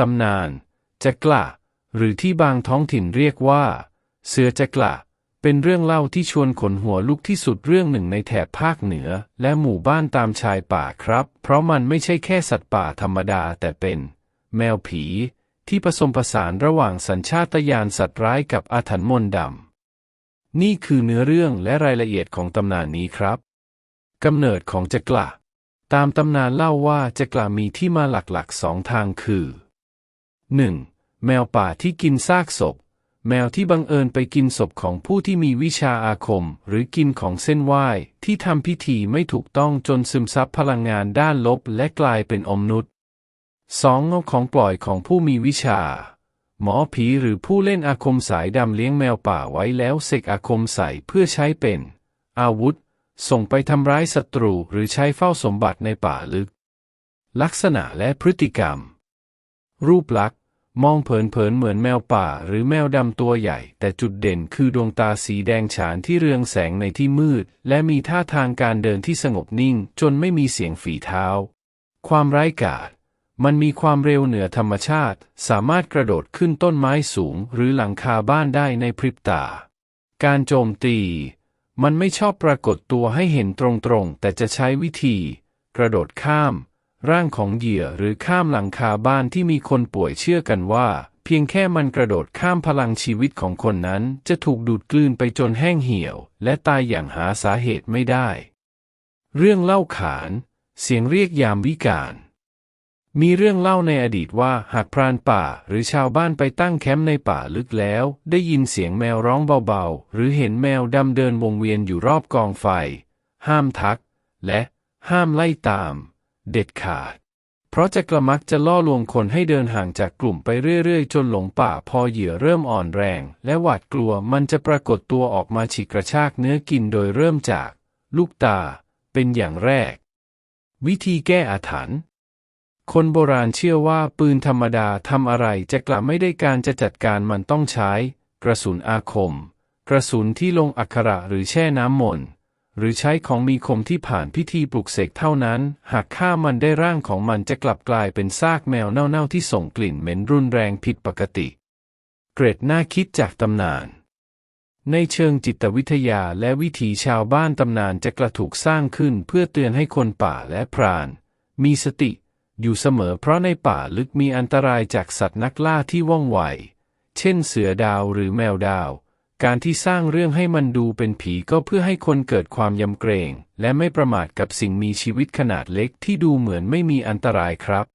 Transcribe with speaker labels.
Speaker 1: ตำนานจักละหรือที่บางท้องถิ่นเรียกว่า เสือจักละเป็นเรื่องเล่าที่ชวนขนหัวลุกที่สุดเรื่องหนึ่งในแถบภาคเหนือ และหมู่บ้านตามชายป่าครับ เพราะมันไม่ใช่แค่สัตว์ป่าธรรมดาแต่เป็น แมวผี ที่ผสมผสานระหว่างสัญชาตญาณสัตว์ร้ายกับอาถรรพ์มนต์ดำ นี่คือเนื้อเรื่องและรายละเอียดของตำนานนี้ครับกำเนิดของจักระตามตำนานเล่าว่าจักระมีที่มาหลักๆสองทางคือ 1. แมวป่าที่กินซากศพ แมวที่บังเอิญไปกินศพของผู้ที่มีวิชาอาคม หรือกินของเส้นไหว้ที่ทำพิธีไม่ถูกต้องจนซึมซับพลังงานด้านลบและกลายเป็นอมนุษย์ 2. เงาของปล่อยของผู้มีวิชา หมอผีหรือผู้เล่นอาคมสายดำเลี้ยงแมวป่าไว้แล้วเสกอาคมใส่เพื่อใช้เป็น อาวุธ ส่งไปทำร้ายศัตรูหรือใช้เฝ้าสมบัติในป่าลึก ลักษณะและพฤติกรรม รูปลักษณ์ มองเผินๆเหมือนแมวป่าหรือแมวดำตัวใหญ่ แต่จุดเด่นคือดวงตาสีแดงฉานที่เรืองแสงในที่มืด และมีท่าทางการเดินที่สงบนิ่ง จนไม่มีเสียงฝีเท้า ความไร้ากาจมันมีความเร็วเหนือธรรมชาติ สามารถกระโดดขึ้นต้นไม้สูง หรือหลังคาบ้านได้ในพริบตา การโจมตี มันไม่ชอบปรากฏตัวให้เห็นตรงๆ แต่จะใช้วิธี กระโดดข้าม ร่างของเหยื่อหรือข้ามหลังคาบ้านที่มีคนป่วยเชื่อกันว่า เพียงแค่มันกระโดดข้ามพลังชีวิตของคนนั้น จะถูกดูดกลืนไปจนแห้งเหี่ยว และตายอย่างหาสาเหตุไม่ได้ เรื่องเล่าขาน เสียงเรียกยามวิกาลมีเรื่องเล่าในอดีตว่าหากพรานป่าหรือชาวบ้านไปตั้งแคมป์ในป่าลึกแล้ว ได้ยินเสียงแมวร้องเบาๆ หรือเห็นแมวดำเดินวงเวียนอยู่รอบกองไฟ ห้ามทัก และห้ามไล่ตาม เด็ดขาด เพราะจะกระมักจะล่อลวงคนให้เดินห่างจากกลุ่มไปเรื่อยๆ จนหลงป่าพอเหยื่อเริ่มอ่อนแรง และหวาดกลัวมันจะปรากฏตัวออกมาฉีกกระชากเนื้อกินโดยเริ่มจาก ลูกตา เป็นอย่างแรก วิธีแก้อาถรรพ์คนโบราณเชื่อว่าปืนธรรมดาทำอะไรจะกลับไม่ได้การจะจัดการมันต้องใช้ กระสุนอาคม กระสุนที่ลงอักขระหรือแช่น้ำมนต์ หรือใช้ของมีคมที่ผ่านพิธีปลุกเสกเท่านั้น หากฆ่ามันได้ร่างของมันจะกลับกลายเป็นซากแมวเน่าๆที่ส่งกลิ่นเหม็นรุนแรงผิดปกติ เกร็ดน่าคิดจากตำนาน ในเชิงจิตวิทยาและวิถีชาวบ้านตำนานจะกระถูกสร้างขึ้นเพื่อเตือนให้คนป่าและพราน มีสติ อยู่เสมอเพราะในป่าลึกมีอันตรายจากสัตว์นักล่าที่ว่องไว เช่นเสือดาวหรือแมวดาว การที่สร้างเรื่องให้มันดูเป็นผีก็เพื่อให้คนเกิดความยำเกรง และไม่ประมาทกับสิ่งมีชีวิตขนาดเล็กที่ดูเหมือนไม่มีอันตรายครับ